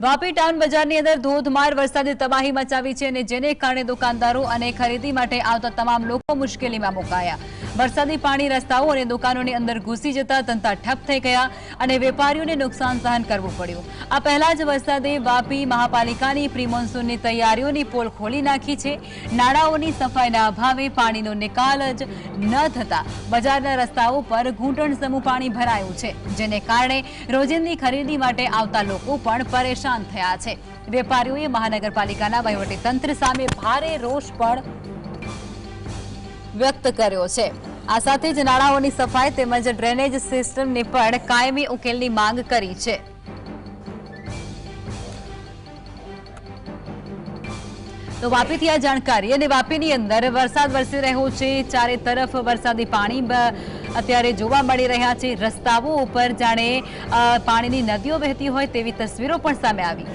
Vapi town બજારની અંદર ધોધમાર વરસાદે તબાહી મચાવી છે અને જેને કારણે દુકાનદારો અને ખરીદી માટે આવતા તમામ લોકો મુશ્કેલીમાં મુકાયા. વરસાદી પાણી રસ્તાઓ અને દુકાનોની અંદર ઘૂસી જતા ધંધા ઠપ થઈ ગયા અને વેપારીઓને નુકસાન સહન કરવું પડ્યું. આ પહેલા જ વરસાદે વાપી મહાપાલિકાની પ્રી મોન્સૂનની તૈયારીઓની પોલ ખોલી નાખી છે. નાળાઓની સફાઈના અભાવે પાણીનો નિકાલ જ ન થતા બજારના રસ્તાઓ પર ઘૂંટણ સમૂહ પાણી ભરાયું છે, જેને કારણે રોજિંદી ખરીદી માટે આવતા લોકો પણ પરેશાન થયા છે. વેપારીઓએ મહાનગરપાલિકાના વહીવટીતંત્ર સામે ભારે રોષ પણ વ્યક્ત કર્યો છે. આ સાથે જ નાળાઓની સફાઈ તેમજ ડ્રેનેજ સિસ્ટમની પણ કાયમી ઉકેલની માંગ કરી છે. તો વાપીથી આ જાણકારી અને વાપીની અંદર વરસાદ વરસી રહ્યો છે. ચારે તરફ વરસાદી પાણી અત્યારે જોવા મળી રહ્યા છે. રસ્તાઓ ઉપર જાણે પાણીની નદીઓ વહેતી હોય તેવી તસવીરો પણ સામે આવી.